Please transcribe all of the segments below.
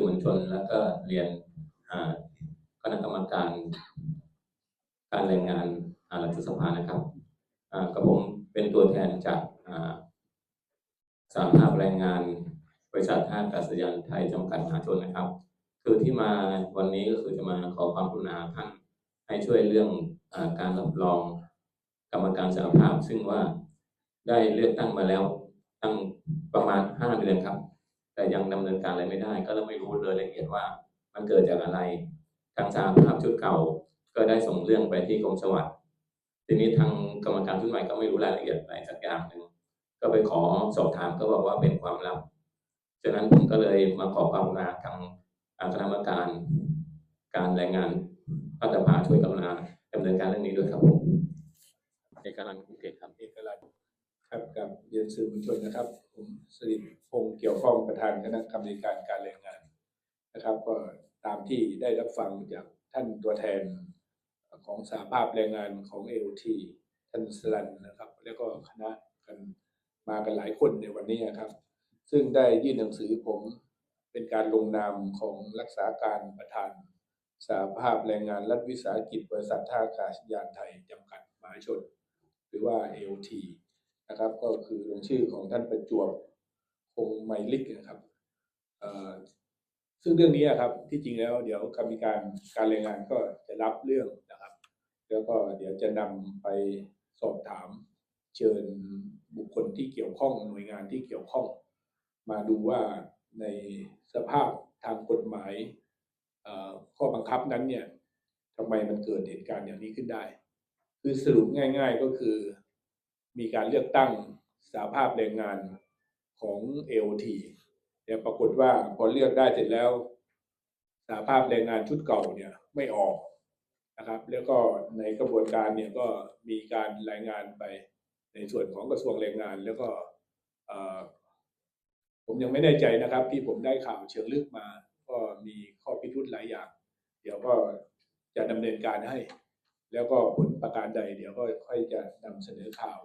อมวลชน แล้วก็เรียนคณะกรรมการ การแรงงานอ่ารัฐสภานะครับกับผมเป็นตัวแทนจากอ่าสหภาพแรงงานบริษัทท่าอากาศยานไทยจำกัดมหาชนนะครับ คือที่มาวันนี้ก็คือจะมาขอความกรุณาท่านให้ช่วยเรื่องอการรับรองกรรมการสหภาพ ซึ่งว่าได้เลือกตั้งมาแล้วตั้งประมาณห้าเดือนครับ แต่ยังดำเนินการอะไรไม่ได้ ก็เลยไม่รู้เลยละเอียดว่า มันเกิดจากอะไร ทางสหภาพชุดเก่าก็ได้ส่งเรื่องไปที่กรมสวัสดิ์ทีนี้ทางกรรมการชุดใหม่ก็ไม่รู้รายละเอียดอะไรสักอย่างหนึ่งก็ไปขอสอบถามก็บอกว่าเป็นความลับฉะนั้นผมก็เลยมาขอความกรุณาทางอ่าคณะกรรมการการแรงงานรัฐสภาช่วยกรุณาดำเนินการเรื่องนี้ด้วยครับผมเอกนันท์กุเกตครับเอกลักษณ์ ครับกับเรียนสื่อมวลชนนะครับ ผมสิริพงษ์เกี่ยวข้องประธานคณะกรรมการการแรงงานนะครับ ก็ตามที่ได้รับฟังจากท่านตัวแทนของสหภาพแรงงานของเอทีท่านสลันนะครับ แล้วก็คณะกันมากันหลายคนในวันนี้นะครับ ซึ่งได้ยื่นหนังสือผมเป็นการลงนามของรักษาการประธานสหภาพแรงงานรัฐวิสาหกิจบริษัทท่าอากาศยานไทยจำกัดมหาชน หรือว่า AOT นะครับ ก็คือลงชื่อของท่านประจวบคงไมลิกนะครับซึ่งเรื่องนี้อะครับที่จริงแล้วเดี๋ยวกรรมการการรายงานก็จะรับเรื่องนะครับ แล้วก็เดี๋ยวจะนำไปสอบถามเชิญบุคคลที่เกี่ยวข้องหน่วยงานที่เกี่ยวข้อง มาดูว่าในสภาพทางกฎหมายข้อบังคับนั้นเนี่ยทำไมมันเกิดเหตุการณ์อย่างนี้ขึ้นได้ คือสรุปง่าย ๆก็คือ มีการเลือกตั้งสาภาพแรงงานของ AOT แต่ปรากฏว่าพอเลือกได้เสร็จแล้วสาภาพแรงงานชุดเก่าเนี่ยไม่ออกนะครับ แล้วก็ในกระบวนการเนี่ยก็มีการรายงานไปในส่วนของกระทรวงแรงงาน แล้วก็ผมยังไม่แน่ใจนะครับ ที่ผมได้ข่าวเชิงลึกมา ก็มีข้อพิรุธหลายอย่าง เดี๋ยวก็จะดำเนินการให้ แล้วก็ผลประการใด เดี๋ยวก็ค่อยจะนำเสนอข่าว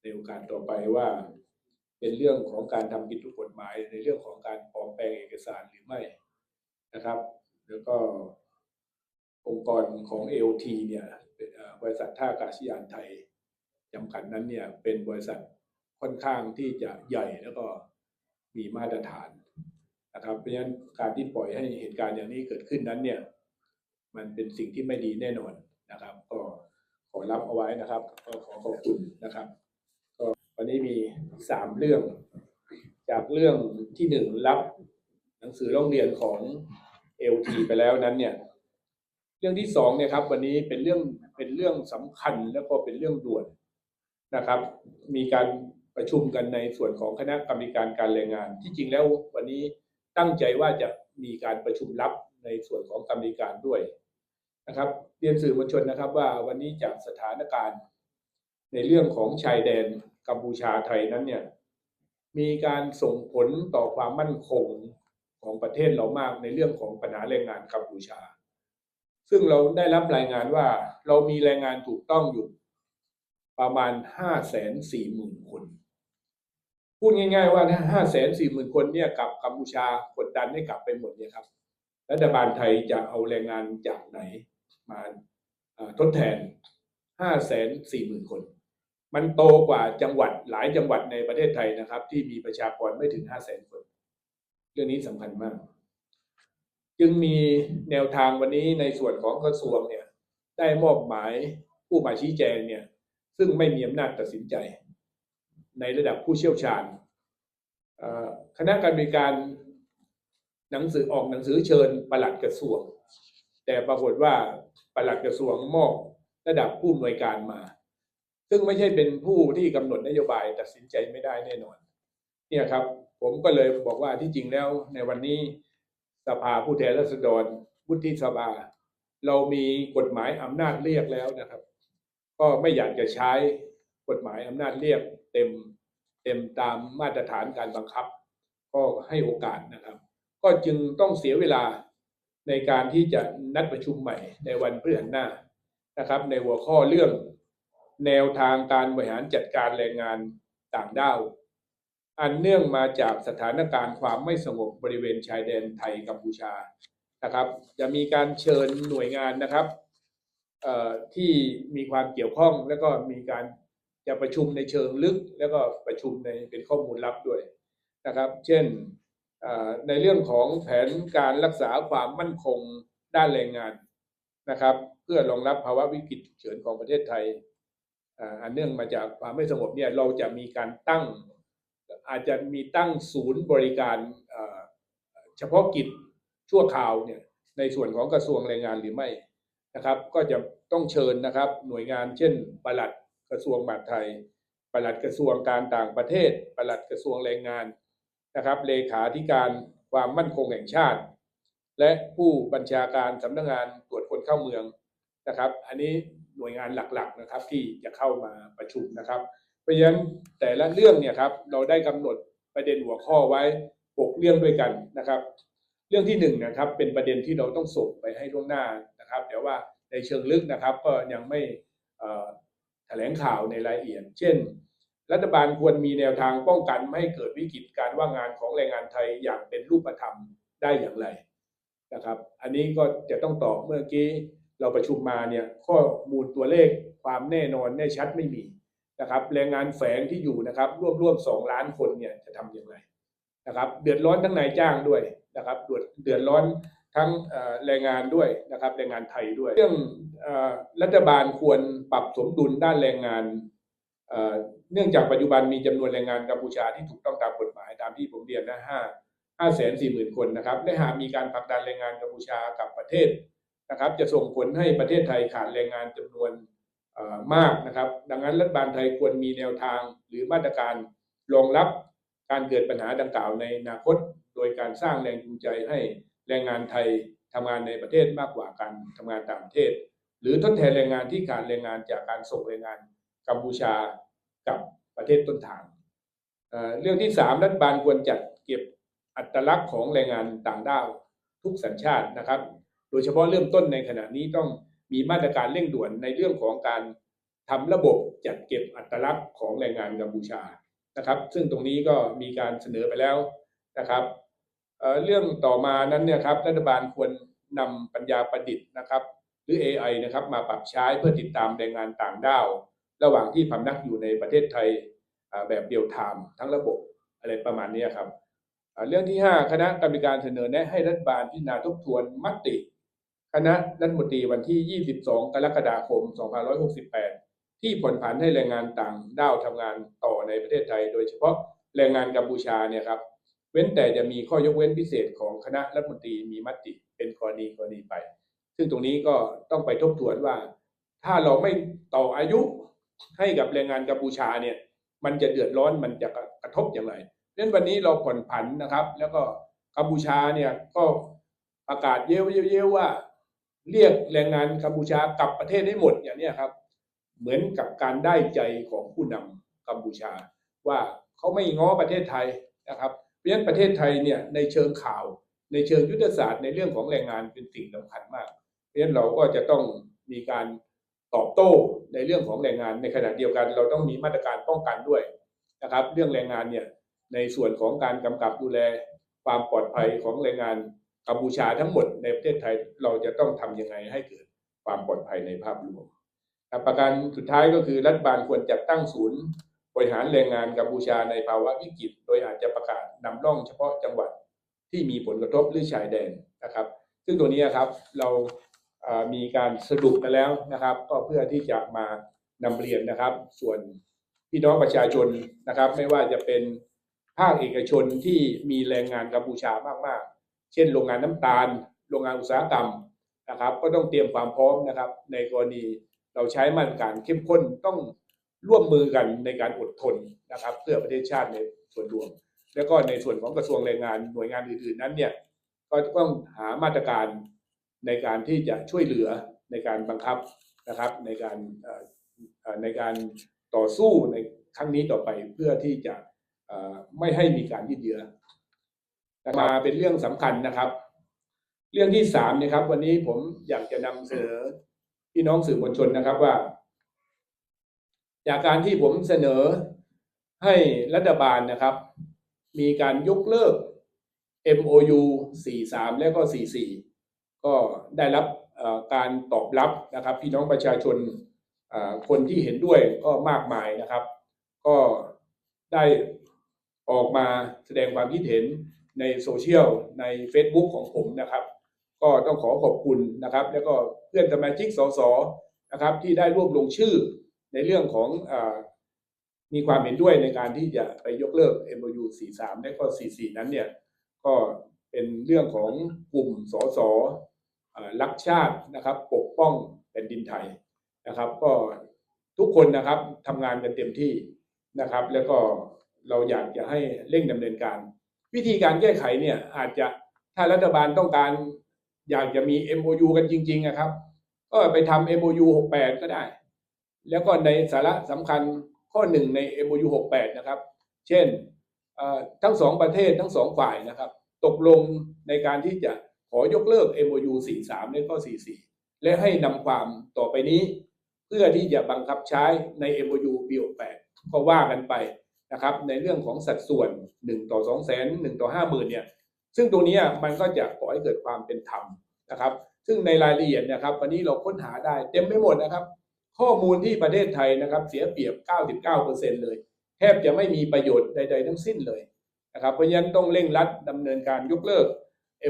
ในโอกาสต่อไปว่า เป็นเรื่องของการทำผิดกฎหมาย ในเรื่องของการปลอมแปลงเอกสารหรือไม่นะครับ แล้วก็องค์กรของ AOT เนี่ยเป็นเอ่อบริษัทท่าอากาศยานไทยจำกัดนั้นเนี่ยเป็นบริษัทค่อนข้างที่จะใหญ่แล้วก็มีมาตรฐานนะครับ เพราะฉะนั้นการที่ปล่อยให้เหตุการณ์อย่างนี้เกิดขึ้นนั้นเนี่ย มันเป็นสิ่งที่ไม่ดีแน่นอนนะครับ ก็ขอรับเอาไว้นะครับ ก็ขอขอบคุณนะครับ วันนี้มีสามเรื่อง จากเรื่องที่หนึ่งรับหนังสือร้องเรียนของ LT ไปแล้วนั้นเนี่ย เรื่องที่สองเนี่ยครับ วันนี้เป็นเรื่องเป็นเรื่องสำคัญแล้วก็เป็นเรื่องด่วนนะครับ มีการประชุมกันในส่วนของคณะกรรมการการแรงงาน ที่จริงแล้ววันนี้ตั้งใจว่าจะมีการประชุมลับในส่วนของกรรมการด้วยนะครับ เรียนสื่อมวลชนนะครับว่าวันนี้จากสถานการณ์ในเรื่องของชายแดน กัมพูชาไทยนั้นเนี่ยมีการส่งผลต่อความมั่นคงของประเทศเรามากในเรื่องของปัญหาแรงงานกัมพูชา ซึ่งเราได้รับรายงานว่าเรามีแรงงานถูกต้องอยู่ประมาณห้าแสนสี่หมื่นคน พูดง่ายๆว่าถ้าห้าแสนสี่หมื่นคนเนี่ยกับกัมพูชากดดันให้กลับไปหมดเนี่ยครับ รัฐบาลไทยจะเอาแรงงานจากไหนมาอ่าทดแทนห้าแสนสี่หมื่นคน มันโตกว่าจังหวัดหลายจังหวัดในประเทศไทยนะครับ ที่มีประชากรไม่ถึงห้าแสนคน เรื่องนี้สำคัญมาก จึงมีแนวทางวันนี้ในส่วนของกระทรวงเนี่ย ได้มอบหมายผู้มาชี้แจงเนี่ย ซึ่งไม่มีอำนาจตัดสินใจ ในระดับผู้เชี่ยวชาญคณะกรรมการหนังสือออกหนังสือเชิญประหลัดกระทรวง แต่ปรากฏว่าประหลัดกระทรวงมอบระดับผู้อำนวยการมา ซึ่งไม่ใช่เป็นผู้ที่กำหนดนโยบายตัดสินใจไม่ได้แน่นอน เนี่ยครับ ผมก็เลยบอกว่าที่จริงแล้วในวันนี้สภาผู้แทนราษฎรวุฒิสภา เรามีกฎหมายอำนาจเรียกแล้วนะครับ ก็ไม่อยากจะใช้กฎหมายอำนาจเรียกเต็มเต็มตามมาตรฐานการบังคับ ก็ให้โอกาสนะครับ ก็จึงต้องเสียเวลาในการที่จะนัดประชุมใหม่ในวันพฤหัสหน้านะครับ ในหัวข้อเรื่อง แนวทางการบริหารจัดการแรงงานต่างด้าว อันเนื่องมาจากสถานการณ์ความไม่สงบบริเวณชายแดนไทยกัมพูชานะครับ จะมีการเชิญหน่วยงานนะครับที่มีความเกี่ยวข้องแล้วก็มีการจะประชุมในเชิงลึก แล้วก็ประชุมในเป็นข้อมูลลับด้วยนะครับ เช่นในเรื่องของแผนการรักษาความมั่นคงด้านแรงงานนะครับ เพื่อรองรับภาวะวิกฤตฉุกเฉินของประเทศไทย อันเนื่องมาจากความไม่สงบเนี่ยเราจะมีการตั้ง อาจจะมีตั้งศูนย์บริการเฉพาะกิจชั่วคราวเนี่ยในส่วนของกระทรวงแรงงานหรือไม่นะครับ ก็จะต้องเชิญนะครับหน่วยงานเช่นปลัดกระทรวงมหาดไทยปลัดกระทรวงการต่างประเทศปลัดกระทรวงแรงงานนะครับ เลขาธิการความมั่นคงแห่งชาติ และผู้บัญชาการสำนักงานตรวจคนเข้าเมืองนะครับ อันนี้ หน่วยงานหลักๆนะครับ ที่จะเข้ามาประชุมนะครับ เพราะฉะนั้นแต่ละเรื่องเนี่ยครับเราได้กำหนดประเด็นหัวข้อไว้ 6 เรื่องด้วยกันนะครับ เรื่องที่1นนะครับเป็นประเด็นที่เราต้องส่งไปให้ล่วงหน้านะครับ แต่ว่าในเชิงลึกนะครับ ก็ยังไม่แถลงข่าวในรายละเอียด เช่น รัฐบาลควรมีแนวทางป้องกันไม่ให้เกิดวิกฤตการว่างงานของแรงงานไทยอย่างเป็นรูปธรรมได้อย่างไรนะครับ อันนี้ก็จะต้องตอบเมื่อกี้ เราประชุมมาเนี่ยข้อมูลตัวเลขความแน่นอนแน่ชัดไม่มีนะครับแรงงานแฝงที่อยู่นะครับร่วมร่วมสองล้านคนเนี่ยจะทำอย่างไรนะครับเดือดร้อนทั้งนายจ้างด้วยนะครับเดือดเดือดร้อนทั้งแรงงานด้วยนะครับแรงงานไทยด้วย เรื่องรัฐบาลควรปรับสมดุลด้านแรงงานเนื่องจากปัจจุบันมีจำนวนแรงงานกัมพูชาที่ถูกต้องตามกฎหมายตามที่ผมเรียนนะห้าห้าแสนสี่หมื่นคนนะครับและหากมีการผลักดันแรงงานกัมพูชากับประเทศ นะครับจะส่งผลให้ประเทศไทยขาดแรงงานจำนวนมากนะครับ ดังนั้นรัฐบาลไทยควรมีแนวทางหรือมาตรการรองรับการเกิดปัญหาดังกล่าวในอนาคต โดยการสร้างแรงจูงใจให้แรงงานไทยทำงานในประเทศมากกว่าการทำงานต่างประเทศ หรือทดแทนแรงงานที่ขาดแรงงานจากการส่งแรงงานกัมพูชากับประเทศต้นทางเเรื่องที่สามรัฐบาลควรจัดเก็บอัตลักษณ์ของแรงงานต่างด้าวทุกสัญชาตินะครับ โดยเฉพาะเริ่มต้นในขณะนี้ต้องมีมาตรการเร่งด่วนในเรื่องของการทำระบบจัดเก็บอัตลักษณ์ของแรงงานกัมพูชานะครับ ซึ่งตรงนี้ก็มีการเสนอไปแล้วนะครับเเรื่องต่อมานั้นเนี่ยครับรัฐบาลควรนำปัญญาประดิษฐ์นะครับ หรือ AI นะครับมาปรับใช้เพื่อติดตามแรงงานต่างด้าว ระหว่างที่พำนักอยู่ในประเทศไทยแบบเดียวไทม์ทั้งระบบอะไรประมาณนี้ครับ เรื่องที่ 5 คณะกรรมการเสนอแนะให้รัฐบาลพิจารณาทบทวนมติ คณะรัฐมนตรีวันที่ 22 กรกฎาคม 2568 ที่ผ่อนผันให้แรงงานต่างด้าวทำงานต่อในประเทศไทย โดยเฉพาะแรงงานกัมพูชาเนี่ยครับ เว้นแต่จะมีข้อยกเว้นพิเศษของคณะรัฐมนตรีมีมติเป็นกรณีกรณีไป ซึ่งตรงนี้ก็ต้องไปทบทวนว่า ถ้าเราไม่ต่ออายุให้กับแรงงานกัมพูชาเนี่ย มันจะเดือดร้อนมันจะกระทบอย่างไรเพราะนั้นวันนี้เราผ่อนผันนะครับ แล้วก็กัมพูชาเนี่ยก็ประกาศเย้ยวเย้ยวว่า เรียกแรงงานกัมพูชากลับประเทศให้หมดอย่างนี้ครับ เหมือนกับการได้ใจของผู้นำกัมพูชา ว่าเขาไม่ง้อประเทศไทยนะครับ เพราะฉะนั้นประเทศไทยเนี่ยในเชิงข่าว ในเชิงยุทธศาสตร์ในเรื่องของแรงงานเป็นสิ่งสำคัญมาก เพราะฉะนั้นเราก็จะต้องมีการตอบโต้ในเรื่องของแรงงานในขณะเดียวกัน เราต้องมีมาตรการป้องกันด้วยนะครับ เรื่องแรงงานเนี่ยในส่วนของการกำกับดูแลความปลอดภัยของแรงงาน กัมพูชาทั้งหมดในประเทศไทยเราจะต้องทำยังไงให้เกิดความปลอดภัยในภาพรวมประการสุดท้ายก็คือรัฐบาลควรจัดตั้งศูนย์บริหารแรงงานกัมพูชาในภาวะวิกฤต โดยอาจจะประกาศนำร่องเฉพาะจังหวัดที่มีผลกระทบหรือชายแดนนะครับ ซึ่งตัวนี้ครับเรามีการสรุปกันแล้วนะครับ ก็เพื่อที่จะมานำเรียนนะครับ ส่วนพี่น้องประชาชนนะครับ ไม่ว่าจะเป็นภาคเอกชนที่มีแรงงานกัมพูชามากๆ เช่นโรงงานน้ำตาล โรงงานอุตสาหกรรมนะครับ ก็ต้องเตรียมความพร้อมนะครับ ในกรณีเราใช้มาตรการเข้มข้นต้องร่วมมือกันในการอดทนนะครับ เพื่อประเทศชาติในส่วนรวม แล้วก็ในส่วนของกระทรวงแรงงานหน่วยงานอื่นๆนั้นเนี่ยก็ต้องหามาตรการในการที่จะช่วยเหลือในการบังคับนะครับ ในการในการต่อสู้ในครั้งนี้ต่อไปเพื่อที่จะไม่ให้มีการยืดเยื้อ มาเป็นเรื่องสำคัญนะครับ เรื่องที่สามนะครับ วันนี้ผมอยากจะนำเสนอพี่น้องสื่อมวลชนนะครับว่า จากการที่ผมเสนอให้รัฐบาลนะครับ มีการยกเลิก MOU 43 และก็ 44 ก็ได้รับการตอบรับนะครับ พี่น้องประชาชนคนที่เห็นด้วยก็มากมายนะครับ ก็ได้ออกมาแสดงความคิดเห็น ในโซเชียลใน Facebook ของผมนะครับ ก็ต้องขอขอบคุณนะครับ แล้วก็เพื่อนสมาชิกสสนะครับ ที่ได้รวบรวมชื่อในเรื่องของอมีความเห็นด้วยในการที่จะไปยกเลิก MOU 43 และก็ 44 นั้นเนี่ย ก็เป็นเรื่องของกลุ่มสสรักชาตินะครับ ปกป้องแผ่นดินไทยนะครับ ก็ทุกคนนะครับทำงานกันเต็มที่นะครับ แล้วก็เราอยากจะให้เร่งดำเนินการ วิธีการแก้ไขเนี่ยอาจจะถ้ารัฐบาลต้องการอยากจะมี MOU กันจริงๆนะครับ ก็ไปทำ MOU 68 ก็ได้ แล้วก็ในสาระสำคัญข้อหนึ่งใน MOU 68 นะครับ เช่นทั้งสองประเทศทั้งสองฝ่ายนะครับ ตกลงในการที่จะขอยกเลิก MOU 43 และก็ 44 และให้นำความต่อไปนี้ เพื่อที่จะบังคับใช้ใน MOU ปี68ก็ว่ากันไป นะครับในเรื่องของสัดส่วน 1 ต่อ 2 0 0 0 0 1ต่อ 50,000เนี่ยซึ่งตรงนี้มันก็จะก่อให้เกิดความเป็นธรรมนะครับ ซึ่งในรายละเอียดนะครับ วันนี้เราค้นหาได้เต็มไปหมดนะครับ ข้อมูลที่ประเทศไทยนะครับ เสียเปรียบ 99%เลย แทบจะไม่มีประโยชน์ใด ๆ ทั้งสิ้นเลยนะครับเพราะฉะนั้นต้องเร่งรัดดำเนินการยกเลิก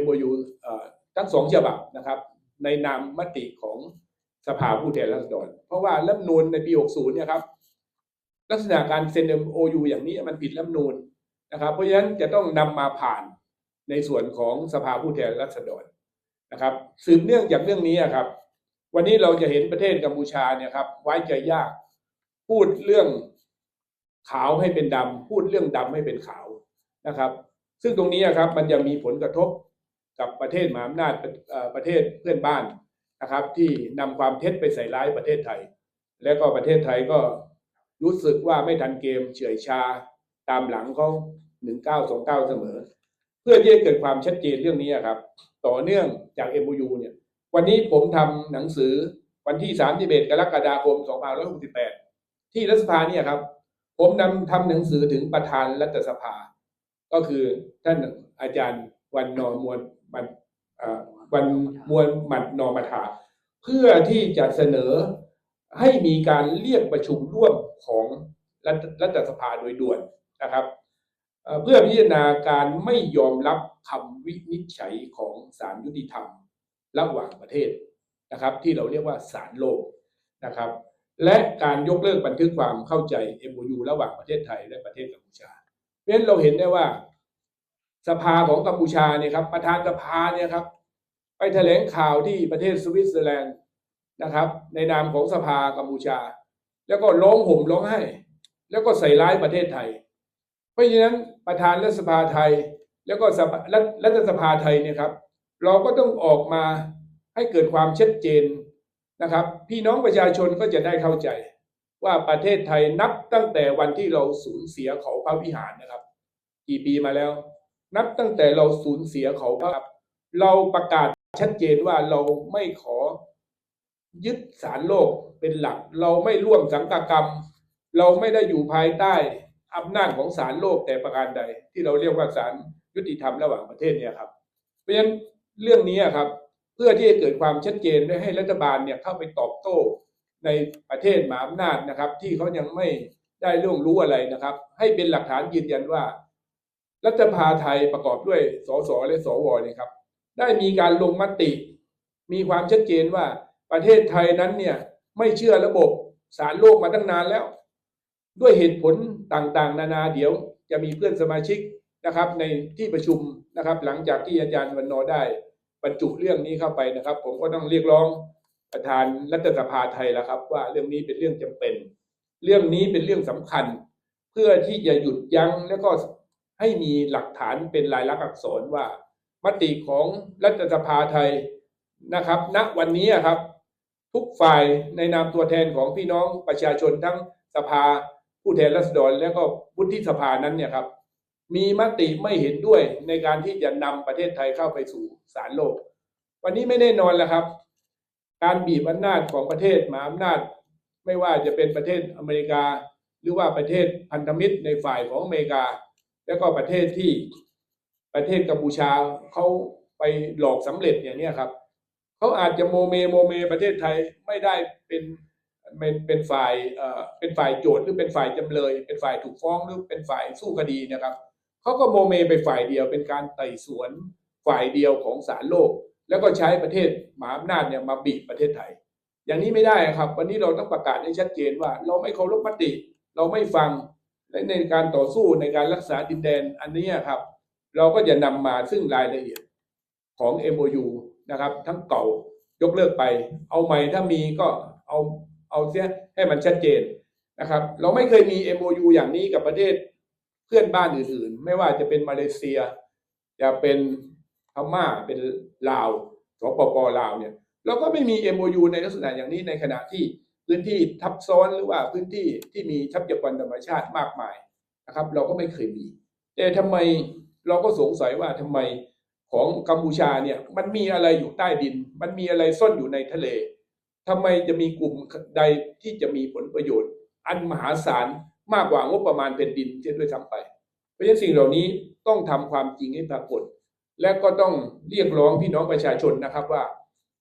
MOU เอ่อทั้งสองฉบับนะครับ ในนามมติของสภาผู้แทนราษฎรเพราะว่ารัฐธรรมนูญในปี 60 เนี่ยครับ ลักษณะการเซ็น MOU อย่างนี้มันผิดรัฐนูญนะครับ เพราะฉะนั้นจะต้องนำมาผ่านในส่วนของสภาผู้แทนราษฎรนะครับ สืบเนื่องจากเรื่องนี้ครับ วันนี้เราจะเห็นประเทศกัมพูชาเนี่ยครับไว้ใจยาก พูดเรื่องขาวให้เป็นดำพูดเรื่องดำให้เป็นขาวนะครับ ซึ่งตรงนี้ครับมันจะมีผลกระทบกับประเทศมหาอำนาจประเทศเพื่อนบ้านนะครับ ที่นำความเท็จไปใส่ร้ายประเทศไทย และก็ประเทศไทยก็ รู้สึกว่าไม่ทันเกมเฉื่อยชาตามหลังเขา1929เก้าสองเก้าเสมอ เพื่อที่จะเกิดความชัดเจนเรื่องนี้ครับ ต่อเนื่องจาก MOU เนี่ย วันนี้ผมทำหนังสือวันที่31กรกฎาคม2568ที่รัฐสภาเนี่ยครับ ผมนำทำหนังสือถึงประธานรัฐสภา ก็คือท่านอาจารย์วันนอมวลมันวันมวลหมัดนอมาถาเพื่อที่จะเสนอ ให้มีการเรียกประชุมร่วมของรัฐรัฐสภาโดยด่วนนะครับเอ่อเพื่อพิจารณาการไม่ยอมรับคำวินิจฉัยของศาลยุติธรรม ระหว่างประเทศนะครับ ที่เราเรียกว่าศาลโลกนะครับ และการยกเลิกบันทึกความเข้าใจ MOU ระหว่างประเทศไทยและประเทศกัมพูชาเพราะฉะนั้นเราเห็นได้ว่า สภาของกัมพูชาเนี่ยครับประธานสภาเนี่ยครับไปแถลงข่าวที่ประเทศสวิตเซอร์แลนด์ นะครับ ในนามของสภากัมพูชา แล้วก็ร้องห่มร้องไห้ แล้วก็ใส่ร้ายประเทศไทย เพราะฉะนั้นประธานรัฐสภาไทย แล้วก็รัฐรัฐสภาไทยเนี่ยครับ เราก็ต้องออกมาให้เกิดความชัดเจนนะครับ พี่น้องประชาชนก็จะได้เข้าใจว่าประเทศไทยนับตั้งแต่วันที่เราสูญเสียเขาพระวิหารนะครับ กี่ปีมาแล้ว นับตั้งแต่เราสูญเสียเขาพระเราประกาศชัดเจนว่าเราไม่ขอ ยึดสารโลกเป็นหลัก เราไม่ร่วมสังกกรรม เราไม่ได้อยู่ภายใต้อำนาจของศาลโลกแต่ประการใด ที่เราเรียกว่าศาลยุติธรรมระหว่างประเทศเนี่ยครับ เพราะฉะนั้นเรื่องนี้ครับ เพื่อที่จะเกิดความชัดเจนและให้รัฐบาลเนี่ยเข้าไปตอบโต้ในประเทศมหาอำนาจนะครับ ที่เขายังไม่ได้เรื่องรู้อะไรนะครับ ให้เป็นหลักฐานยืนยันว่า รัฐสภาไทยประกอบด้วยสสและสวเนี่ยครับ ได้มีการลงมติ มีความชัดเจนว่า ประเทศไทยนั้นเนี่ยไม่เชื่อระบบสารโลกมาตั้งนานแล้ว ด้วยเหตุผลต่างๆ นานาเดี๋ยวจะมีเพื่อนสมาชิกนะครับ ในที่ประชุมนะครับ หลังจากที่อาจารย์วันนอได้บรรจุเรื่องนี้เข้าไปนะครับ ผมก็ต้องเรียกร้องประธานรัฐสภาไทยแล้วครับ ว่าเรื่องนี้เป็นเรื่องจำเป็น เรื่องนี้เป็นเรื่องสำคัญ เพื่อที่จะหยุดยั้งแล้วก็ให้มีหลักฐานเป็นลายลักษณ์อักษรว่า มติของรัฐสภาไทยนะครับณวันนี้ครับ ทุกฝ่ายในนามตัวแทนของพี่น้องประชาชนทั้งสภาผู้แทนราษฎรและก็วุฒิสภานั้นเนี่ยครับ มีมติไม่เห็นด้วยในการที่จะนำประเทศไทยเข้าไปสู่ศาลโลก วันนี้ไม่แน่นอนแล้วครับ การบีบอำนาจของประเทศมหาอำนาจ ไม่ว่าจะเป็นประเทศอเมริกา หรือว่าประเทศพันธมิตรในฝ่ายของอเมริกา แล้วก็ประเทศที่ประเทศกัมพูชาเขาไปหลอกสำเร็จอย่างนี้ครับ เขาอาจจะโมเมโมเมประเทศไทยไม่ได้เป็นเป็นเป็นฝ่ายเอ่อเป็นฝ่ายโจทย์หรือเป็นฝ่ายจำเลย เป็นฝ่ายถูกฟ้องหรือเป็นฝ่ายสู้คดีนะครับเขาก็โมเมไปฝ่ายเดียวเป็นการไต่สวนฝ่ายเดียวของศาลโลก แล้วก็ใช้ประเทศมหาอำนาจเนี่ยมาบีบประเทศไทย อย่างนี้ไม่ได้ครับ วันนี้เราต้องประกาศให้ชัดเจนว่า เราไม่เคารพมติ เราไม่ฟังและในการต่อสู้ในการรักษาดินแดนอันนี้ครับ เราก็จะนำมาซึ่งรายละเอียดของ MOU นะครับ ทั้งเก่ายกเลิกไป เอาใหม่ถ้ามีก็เอาเอาเสียให้มันชัดเจนนะครับ เราไม่เคยมี MOU อย่างนี้กับประเทศเพื่อนบ้านอื่นๆ ไม่ว่าจะเป็นมาเลเซีย จะเป็นพม่าเป็นลาวสปปลาวเนี่ยเราก็ไม่มี MOU ในลักษณะอย่างนี้ในขณะที่พื้นที่ทับซ้อนหรือว่าพื้นที่ที่มีทรัพยากรธรรมชาติมากมายนะครับ เราก็ไม่เคยมี แต่ทำไมเราก็สงสัยว่าทำไม ของกัมพูชาเนี่ยมันมีอะไรอยู่ใต้ดิน มันมีอะไรซ่อนอยู่ในทะเลทำไมจะมีกลุ่มใดที่จะมีผลประโยชน์ อันมหาศาลมากกว่างบประมาณแผ่นดินเสียด้วยซ้ำไป เพราะฉะนั้นสิ่งเหล่านี้ต้องทำความจริงให้ปรากฏ และก็ต้องเรียกร้องพี่น้องประชาชนนะครับว่า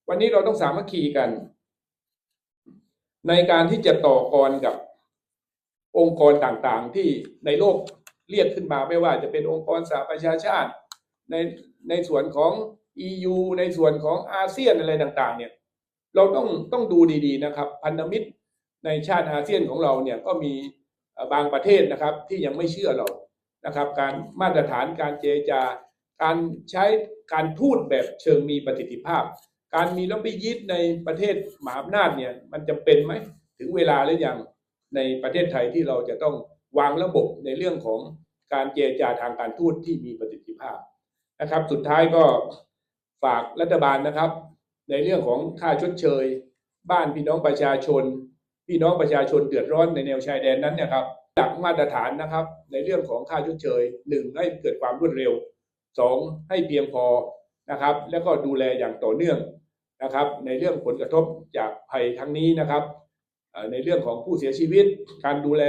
วันนี้เราต้องสามัคคีกัน ในการที่จะต่อกรกับองค์กรต่างๆ ที่ในโลกเรียกขึ้นมาไม่ว่าจะเป็นองค์กรสหประชาชาติ ในในส่วนของ EU ในส่วนของอาเซียนอะไรต่างๆเนี่ยเราต้องต้องดูดีๆนะครับ พันธมิตรในชาติอาเซียนของเราเนี่ยก็มีบางประเทศนะครับที่ยังไม่เชื่อเรานะครับ การมาตรฐานการเจรจาการใช้การทูตแบบเชิงมีประสิทธิภาพ การมีล็อบบี้ยิสต์ในประเทศมหาอำนาจเนี่ยมันจะเป็นไหมถึงเวลาหรือยังในประเทศไทยที่เราจะต้องวางระบบในเรื่องของการเจรจาทางการทูตที่มีประสิทธิภาพ นะครับ สุดท้ายก็ฝากรัฐบาลนะครับ ในเรื่องของค่าชดเชย บ้านพี่น้องประชาชน พี่น้องประชาชนเดือดร้อนในแนวชายแดนนั้นเนี่ยครับหลักมาตรฐานนะครับ ในเรื่องของค่าชดเชยหนึ่งให้เกิดความรวดเร็วสองให้เพียงพอนะครับ แล้วก็ดูแลอย่างต่อเนื่องนะครับ ในเรื่องผลกระทบจากภัยครั้งนี้นะครับในเรื่องของผู้เสียชีวิต การดูแล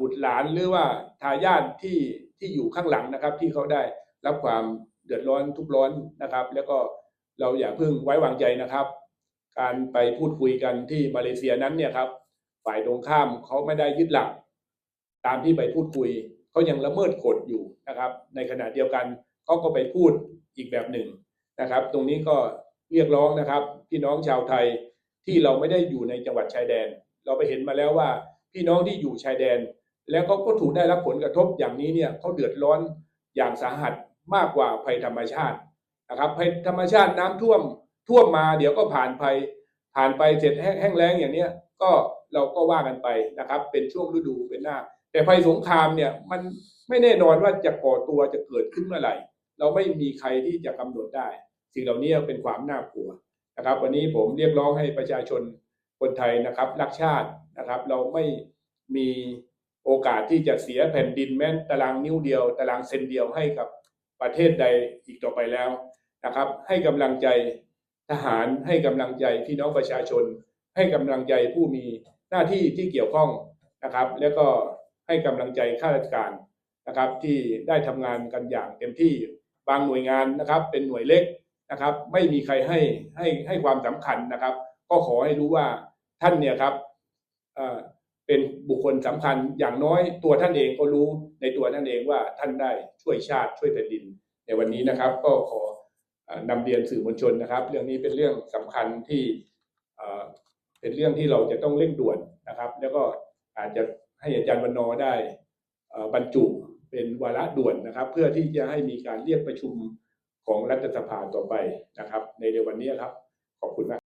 บุตรหลานหรือว่าทายาทที่ที่อยู่ข้างหลังนะครับที่เขาได้ รับความเดือดร้อนทุกร้อนนะครับ แล้วก็เราอย่าเพิ่งไว้วางใจนะครับ การไปพูดคุยกันที่มาเลเซียนั้นเนี่ยครับ ฝ่ายตรงข้ามเขาไม่ได้ยึดหลัก ตามที่ไปพูดคุยเขายังละเมิดกฎอยู่นะครับ ในขณะเดียวกันเขาก็ไปพูดอีกแบบหนึ่งนะครับ ตรงนี้ก็เรียกร้องนะครับพี่น้องชาวไทยที่เราไม่ได้อยู่ในจังหวัดชายแดน เราไปเห็นมาแล้วว่าพี่น้องที่อยู่ชายแดน แล้วเขาก็ถูกได้รับผลกระทบอย่างนี้เนี่ยเขาเดือดร้อนอย่างสาหัส มากกว่าภัยธรรมชาตินะครับภัยธรรมชาติน้ำท่วมท่วมมาเดี๋ยวก็ผ่านภัยผ่านไปเสร็จแห้งแห้งแล้งอย่างเนี้ยก็เราก็ว่ากันไปนะครับ เป็นช่วงฤดูเป็นหน้า แต่ภัยสงครามเนี่ยมันไม่แน่นอนว่าจะก่อตัวจะเกิดขึ้นเมื่อไหร่ เราไม่มีใครที่จะกำหนดได้ สิ่งเหล่านี้เป็นความน่ากลัวนะครับ วันนี้ผมเรียกร้องให้ประชาชนคนไทยนะครับ รักชาตินะครับ เราไม่มีโอกาสที่จะเสียแผ่นดินแม้ตารางนิ้วเดียว ตารางเซนเดียวให้กับ ประเทศใดอีกต่อไปแล้วนะครับ ให้กำลังใจทหารให้กำลังใจพี่น้องประชาชน ให้กำลังใจผู้มีหน้าที่ที่เกี่ยวข้องนะครับ แล้วก็ให้กำลังใจข้าราชการนะครับ ที่ได้ทำงานกันอย่างเต็มที่บางหน่วยงานนะครับ เป็นหน่วยเล็กนะครับ ไม่มีใครให้ให้ให้ความสำคัญนะครับ ก็ขอให้รู้ว่าท่านเนี่ยครับ เป็นบุคคลสำคัญอย่างน้อยตัวท่านเองก็รู้ในตัวท่านเองว่าท่านได้ช่วยชาติช่วยแผ่นดิน ในวันนี้นะครับ ก็ขออ่อนำเรียนสื่อมวลชนนะครับ เรื่องนี้เป็นเรื่องสำคัญที่เป็นเรื่องที่เราจะต้องเร่งด่วนนะครับ แล้วก็อาจจะให้อาจารย์วันนอได้บรรจุเป็นวาระด่วนนะครับ เพื่อที่จะให้มีการเรียกประชุมของรัฐสภาต่อไปนะครับ ในเดือนวันนี้ครับขอบคุณมาก